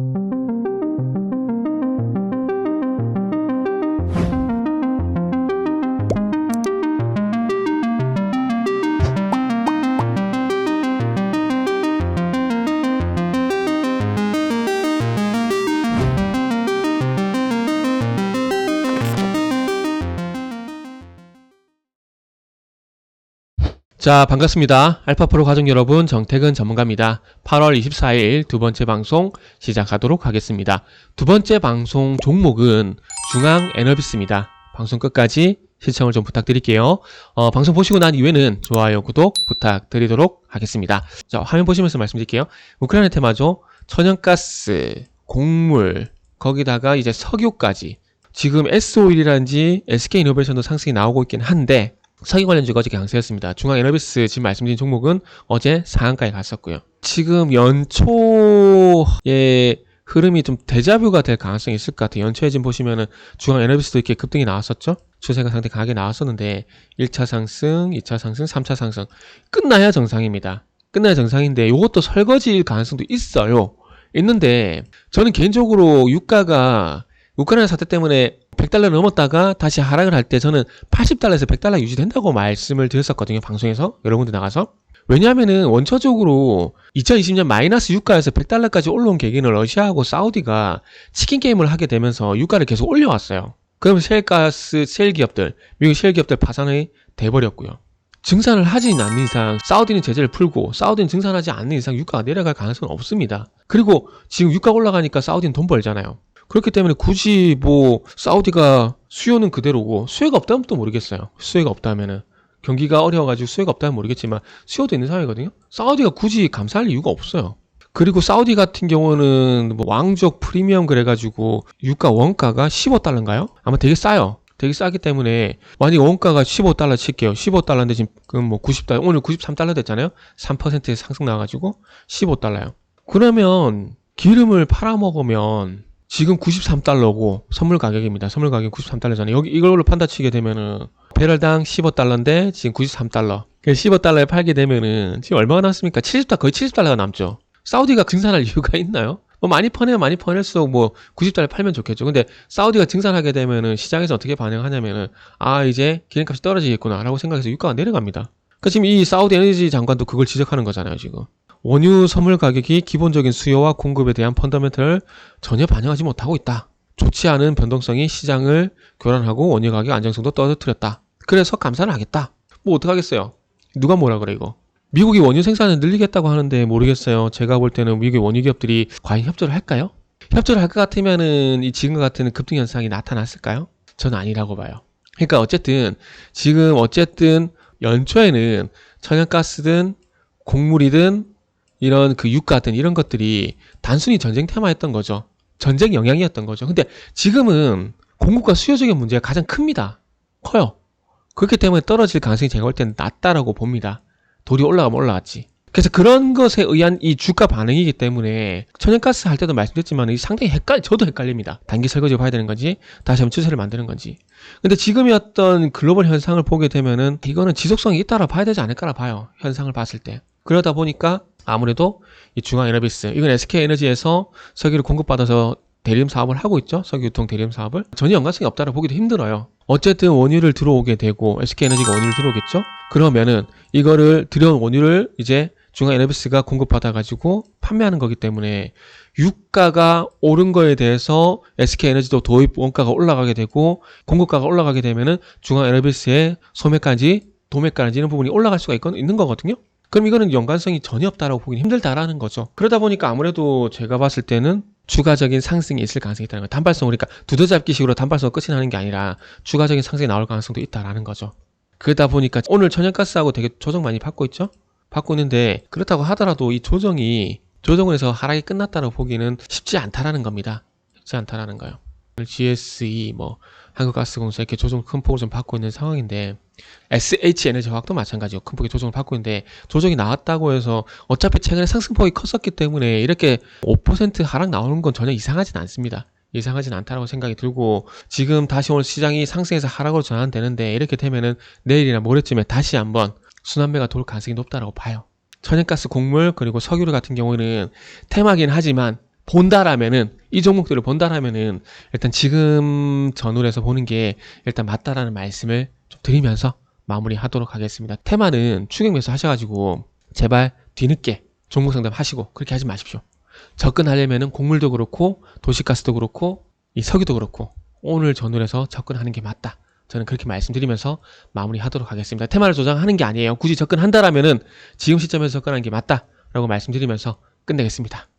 thank you 자, 반갑습니다. 알파프로 가족 여러분, 정택은 전문가입니다. 8월 24일 두 번째 방송 시작하도록 하겠습니다. 두 번째 방송 종목은 중앙 에너비스입니다. 방송 끝까지 시청을 좀 부탁드릴게요. 어, 방송 보시고 난 이후에는 좋아요, 구독 부탁드리도록 하겠습니다. 자, 화면 보시면서 말씀드릴게요. 우크라이나 테마죠. 천연가스, 곡물, 거기다가 이제 석유까지. 지금 S-오일이라든지 SK이노베이션도 상승이 나오고 있긴 한데, 석유 관련주가 어제 강세였습니다. 중앙에너비스 지금 말씀드린 종목은 어제 상한가에 갔었고요. 지금 연초의 흐름이 좀 대자뷰가 될 가능성이 있을 것 같아요. 연초에 지금 보시면은 중앙 에너비스도 이렇게 급등이 나왔었죠? 추세가 상당히 강하게 나왔었는데 1차 상승, 2차 상승, 3차 상승 끝나야 정상입니다. 끝나야 정상인데 이것도 설거지일 가능성도 있어요. 있는데 저는 개인적으로 유가가 우크라이나 사태 때문에 100달러 넘었다가 다시 하락을 할 때 저는 80달러에서 100달러 유지된다고 말씀을 드렸었거든요. 방송에서 여러 군데 나가서. 왜냐하면은 원초적으로 2020년 마이너스 유가에서 100달러까지 올라온 계기는 러시아하고 사우디가 치킨 게임을 하게 되면서 유가를 계속 올려왔어요. 그러면 셀가스, 셀 기업들, 미국 셀 기업들 파산이 돼버렸고요. 증산을 하지 않는 이상 사우디는 제재를 풀고 사우디는 증산하지 않는 이상 유가가 내려갈 가능성은 없습니다. 그리고 지금 유가 올라가니까 사우디는 돈 벌잖아요. 그렇기 때문에 굳이 뭐 사우디가 수요는 그대로고 수요가 없다면 또 모르겠어요. 수요가 없다면은 경기가 어려워가지고 수요가 없다면 모르겠지만 수요도 있는 상황이거든요. 사우디가 굳이 감사할 이유가 없어요. 그리고 사우디 같은 경우는 뭐 왕족 프리미엄 그래가지고 유가 원가가 15달러인가요? 아마 되게 싸요. 되게 싸기 때문에 만약 원가가 15달러 칠게요. 15달러인데 지금 뭐 90달러 오늘 93달러 됐잖아요. 3% 상승 나와가지고 15달러요. 그러면 기름을 팔아먹으면 지금 93달러고 선물 가격입니다. 선물 가격 93달러잖아요. 여기 이걸로 판다 치게 되면은 배럴당 15달러인데 지금 93달러. 15달러에 팔게 되면은 지금 얼마가 남습니까? 70달 거의 70달러가 남죠. 사우디가 증산할 이유가 있나요? 뭐 많이 퍼내면 많이 퍼낼수록 뭐 90달러 팔면 좋겠죠. 근데 사우디가 증산하게 되면은 시장에서 어떻게 반응하냐면은 아 이제 기름값이 떨어지겠구나라고 생각해서 유가가 내려갑니다. 그러니까 지금 이 사우디 에너지 장관도 그걸 지적하는 거잖아요, 지금. 원유 선물 가격이 기본적인 수요와 공급에 대한 펀더멘털을 전혀 반영하지 못하고 있다. 좋지 않은 변동성이 시장을 교란하고 원유 가격 안정성도 떨어뜨렸다. 그래서 감산을 하겠다. 뭐 어떡하겠어요? 누가 뭐라 그래 이거? 미국이 원유 생산을 늘리겠다고 하는데 모르겠어요. 제가 볼 때는 미국의 원유 기업들이 과연 협조를 할까요? 협조를 할 것 같으면은 이 지금과 같은 급등 현상이 나타났을까요? 저는 아니라고 봐요. 그러니까 어쨌든 지금 어쨌든 연초에는 천연가스든 곡물이든 이런 그 유가든 이런 것들이 단순히 전쟁 테마였던 거죠. 전쟁 영향이었던 거죠. 근데 지금은 공급과 수요적인 문제가 가장 큽니다. 커요. 그렇기 때문에 떨어질 가능성이 제가 볼 때는 낮다라고 봅니다. 돌이 올라가면 올라갔지. 그래서 그런 것에 의한 이 주가 반응이기 때문에 천연가스 할 때도 말씀드렸지만 상당히 헷갈, 저도 헷갈립니다. 단기 설거지 봐야 되는 건지 다시 한번 추세를 만드는 건지. 근데 지금의 어떤 글로벌 현상을 보게 되면은 이거는 지속성이 있다라 봐야 되지 않을까라 봐요. 현상을 봤을 때. 그러다 보니까 아무래도 이 중앙 에너비스 이건 SK에너지에서 석유를 공급받아서 대리점 사업을 하고 있죠. 석유 유통 대리점 사업을 전혀 연관성이 없다고 보기도 힘들어요. 어쨌든 원유를 들어오게 되고 SK에너지가 원유를 들어오겠죠. 그러면은 이거를 들여온 원유를 이제 중앙 에너비스가 공급받아 가지고 판매하는 거기 때문에 유가가 오른 거에 대해서 SK에너지도 도입 원가가 올라가게 되고 공급가가 올라가게 되면은 중앙 에너비스의 소매까지 도매까지 이런 부분이 올라갈 수가 있건, 있는 거거든요. 그럼 이거는 연관성이 전혀 없다라고 보기는 힘들다라는 거죠. 그러다 보니까 아무래도 제가 봤을 때는 추가적인 상승이 있을 가능성이 있다는 거예요. 단발성 그러니까 두더잡기식으로 단발성 끝이 나는 게 아니라 추가적인 상승이 나올 가능성도 있다라는 거죠. 그러다 보니까 오늘 천연가스하고 되게 조정 많이 받고 있죠? 받고 있는데 그렇다고 하더라도 이 조정이 조정을 해서 하락이 끝났다고 보기는 쉽지 않다라는 겁니다. 쉽지 않다라는 거예요. GSE 뭐 한국가스공사 이렇게 조정 큰 폭을 좀 받고 있는 상황인데 SH에너지화학도 마찬가지요. 큰 폭의 조정을 받고 있는데 조정이 나왔다고 해서 어차피 최근에 상승폭이 컸었기 때문에 이렇게 5% 하락 나오는 건 전혀 이상하진 않습니다. 이상하진 않다라고 생각이 들고 지금 다시 오늘 시장이 상승해서 하락으로 전환되는데 이렇게 되면은 내일이나 모레쯤에 다시 한번 순환매가 돌 가능성이 높다라고 봐요. 천연가스 곡물 그리고 석유 같은 경우는 테마긴 하지만 본다라면은 이 종목들을 본다라면은 일단 지금 전후에서 보는 게 일단 맞다라는 말씀을 좀 드리면서 마무리하도록 하겠습니다. 테마는 추격 매수 하셔가지고 제발 뒤늦게 종목 상담 하시고 그렇게 하지 마십시오. 접근하려면은 곡물도 그렇고 도시가스도 그렇고 이 석유도 그렇고 오늘 전후에서 접근하는 게 맞다. 저는 그렇게 말씀드리면서 마무리하도록 하겠습니다. 테마를 조정하는 게 아니에요. 굳이 접근한다라면은 지금 시점에서 접근하는 게 맞다라고 말씀드리면서 끝내겠습니다.